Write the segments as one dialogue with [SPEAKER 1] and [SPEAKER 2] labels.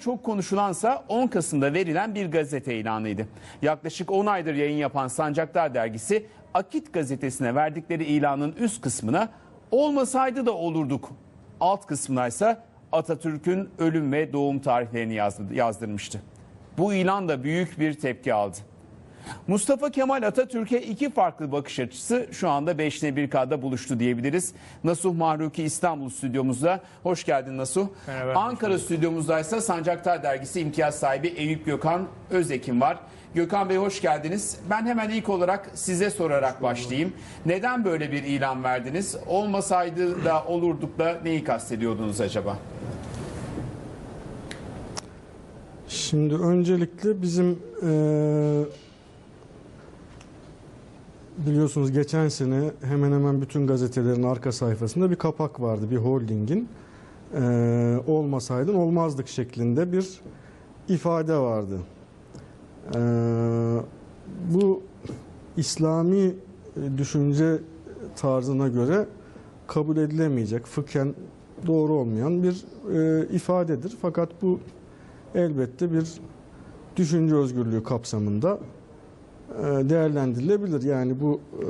[SPEAKER 1] Çok konuşulansa 10 Kasım'da verilen bir gazete ilanıydı. Yaklaşık 10 aydır yayın yapan Sancaktar dergisi Akit gazetesine verdikleri ilanın üst kısmına olmasaydı da olurduk. Alt kısmına ise Atatürk'ün ölüm ve doğum tarihlerini yazdı- yazdırmıştı. Bu ilan da büyük bir tepki aldı. Mustafa Kemal Atatürk'e iki farklı bakış açısı şu anda 5 1K'da buluştu diyebiliriz. Nasuh Mahruki İstanbul stüdyomuzda. Hoş geldin Nasuh.
[SPEAKER 2] Merhaba.
[SPEAKER 1] Ankara stüdyomuzda ise Sancaktar Dergisi imtiyaz sahibi Eyüp Gökhan Özekin var. Gökhan Bey hoş geldiniz. Ben hemen ilk olarak size sorarak başlayayım. Neden böyle bir ilan verdiniz? Olmasaydı da olurduk da neyi kastediyordunuz acaba?
[SPEAKER 2] Şimdi öncelikle bizim eee, biliyorsunuz geçen sene hemen hemen bütün gazetelerin arka sayfasında bir kapak vardı. Bir holdingin eee, olmasaydın olmazdık şeklinde bir ifade vardı. Eee, bu İslami e, düşünce tarzına göre kabul edilemeyecek, fıkhen doğru olmayan bir e, ifadedir. Fakat bu elbette bir düşünce özgürlüğü kapsamında e, değerlendirilebilir. Yani bu e,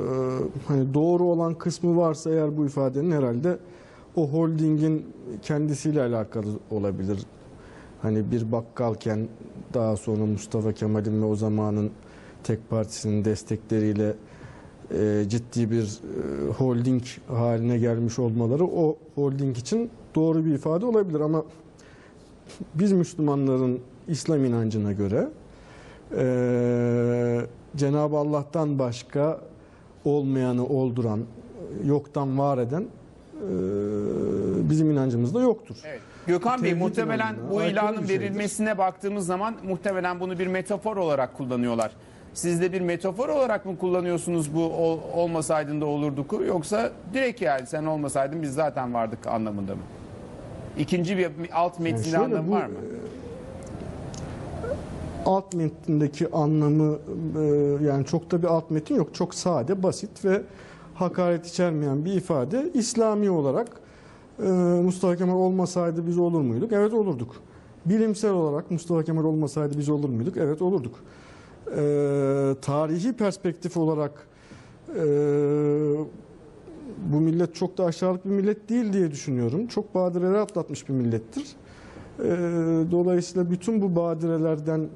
[SPEAKER 2] hani doğru olan kısmı varsa eğer bu ifadenin herhalde o holdingin kendisiyle alakalı olabilir. Hani bir bakkalken daha sonra Mustafa Kemal'in ve o zamanın tek partisinin destekleriyle e, ciddi bir e, holding haline gelmiş olmaları o holding için doğru bir ifade olabilir ama biz Müslümanların İslam inancına göre eee, Cenab-ı Allah'tan başka olmayanı olduran, yoktan var eden eee, bizim inancımızda yoktur.
[SPEAKER 1] Evet. Gökhan Bey
[SPEAKER 2] Tevhid
[SPEAKER 1] muhtemelen bu ilanın verilmesine baktığımız zaman muhtemelen bunu bir metafor olarak kullanıyorlar. Siz de bir metafor olarak mı kullanıyorsunuz bu ol- olmasaydın da olurduk yoksa direkt yani sen olmasaydın biz zaten vardık anlamında mı? İkinci bir alt metinde
[SPEAKER 2] şöyle
[SPEAKER 1] anlamı
[SPEAKER 2] bu,
[SPEAKER 1] var mı?
[SPEAKER 2] Alt metindeki anlamı e, yani çok da bir alt metin yok. Çok sade, basit ve hakaret içermeyen bir ifade. İslami olarak e, Mustafa Kemal olmasaydı biz olur muyduk? Evet olurduk. Bilimsel olarak Mustafa Kemal olmasaydı biz olur muyduk? Evet olurduk. E, tarihi perspektif olarak e, bu millet çok da aşağılık bir millet değil diye düşünüyorum. Çok badireler atlatmış bir millettir. E, dolayısıyla bütün bu badirelerden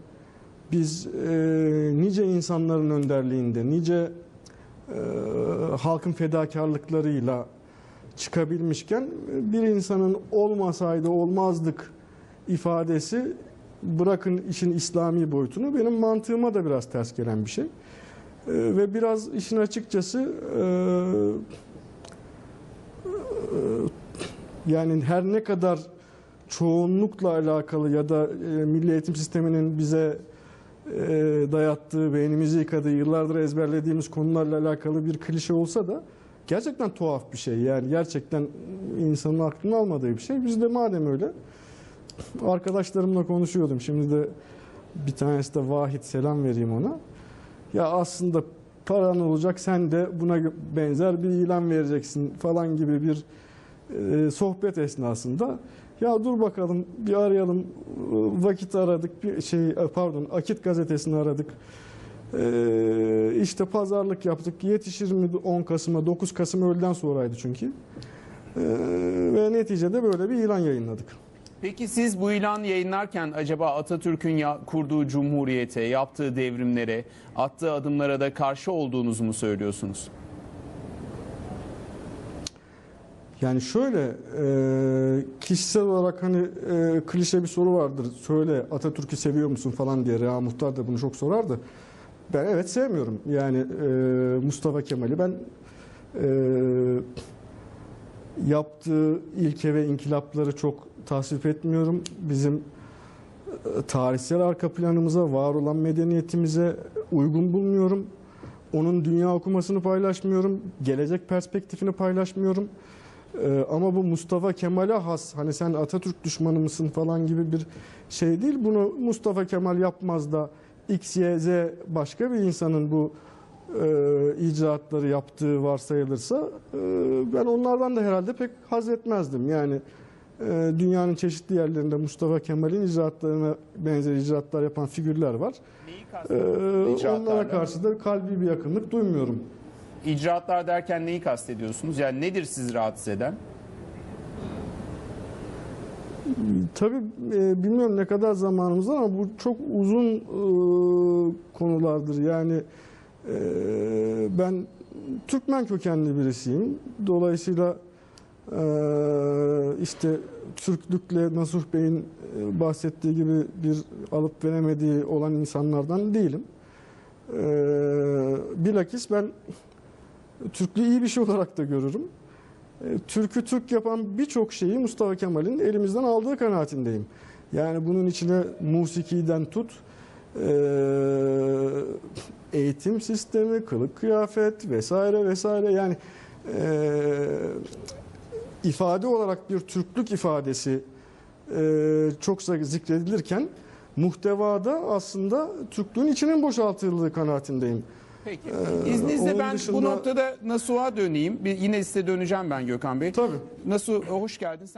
[SPEAKER 2] biz e, nice insanların önderliğinde, nice e, halkın fedakarlıklarıyla çıkabilmişken bir insanın olmasaydı olmazdık ifadesi bırakın işin İslami boyutunu benim mantığıma da biraz ters gelen bir şey. E, ve biraz işin açıkçası e, e, yani her ne kadar çoğunlukla alakalı ya da e, milli eğitim sisteminin bize dayattığı, beynimizi yıkadığı, yıllardır ezberlediğimiz konularla alakalı bir klişe olsa da gerçekten tuhaf bir şey. Yani gerçekten insanın aklını almadığı bir şey. Biz de madem öyle arkadaşlarımla konuşuyordum. Şimdi de bir tanesi de Vahit selam vereyim ona. Ya aslında paran olacak sen de buna benzer bir ilan vereceksin falan gibi bir e, sohbet esnasında ya dur bakalım bir arayalım E, vakit aradık bir şey e, pardon Akit gazetesini aradık e, işte pazarlık yaptık yetişir mi 10 Kasım'a 9 Kasım öğleden sonraydı çünkü E, ve neticede böyle bir ilan yayınladık.
[SPEAKER 1] Peki siz bu ilanı yayınlarken acaba Atatürk'ün ya- kurduğu cumhuriyete, yaptığı devrimlere, attığı adımlara da karşı olduğunuzu mu söylüyorsunuz?
[SPEAKER 2] Yani şöyle e, kişisel olarak hani e, klişe bir soru vardır. Söyle Atatürk'ü seviyor musun falan diye Reha Muhtar da bunu çok sorardı. Ben evet sevmiyorum. Yani e, Mustafa Kemal'i ben e, yaptığı ilke ve inkılapları çok tasvip etmiyorum. Bizim e, tarihsel arka planımıza, var olan medeniyetimize uygun bulmuyorum. Onun dünya okumasını paylaşmıyorum. Gelecek perspektifini paylaşmıyorum. Ee, ama bu Mustafa Kemal'e has hani sen Atatürk düşmanı mısın falan gibi bir şey değil. Bunu Mustafa Kemal yapmaz da X, Y, Z başka bir insanın bu e, icraatları yaptığı varsayılırsa e, ben onlardan da herhalde pek haz etmezdim. Yani e, dünyanın çeşitli yerlerinde Mustafa Kemal'in icraatlarına benzer icraatlar yapan figürler var.
[SPEAKER 1] Neyi
[SPEAKER 2] E, onlara karşı da kalbi bir yakınlık duymuyorum.
[SPEAKER 1] İcraatlar derken neyi kastediyorsunuz? Yani nedir sizi rahatsız eden?
[SPEAKER 2] Tabii e, bilmiyorum ne kadar zamanımız var ama bu çok uzun e, konulardır. Yani e, ben Türkmen kökenli birisiyim. Dolayısıyla işte Türklükle Nasuh Bey'in bahsettiği gibi bir alıp veremediği olan insanlardan değilim. E, bilakis ben Türklüğü iyi bir şey olarak da görürüm. E, Türk'ü Türk yapan birçok şeyi Mustafa Kemal'in elimizden aldığı kanaatindeyim. Yani bunun içine musikiden tut, e, eğitim sistemi, kılık kıyafet vesaire vesaire yani e, ifade olarak bir Türklük ifadesi çoksa zikredilirken muhtevada aslında Türklüğün içinin boşaltıldığı kanaatindeyim.
[SPEAKER 1] Peki.
[SPEAKER 2] Ee,
[SPEAKER 1] İzninizle ben bu
[SPEAKER 2] dışında-
[SPEAKER 1] noktada Nasuh'a döneyim. Bir, yine size döneceğim ben Gökhan Bey.
[SPEAKER 2] Tabii.
[SPEAKER 1] Nasuh hoş geldin. Sen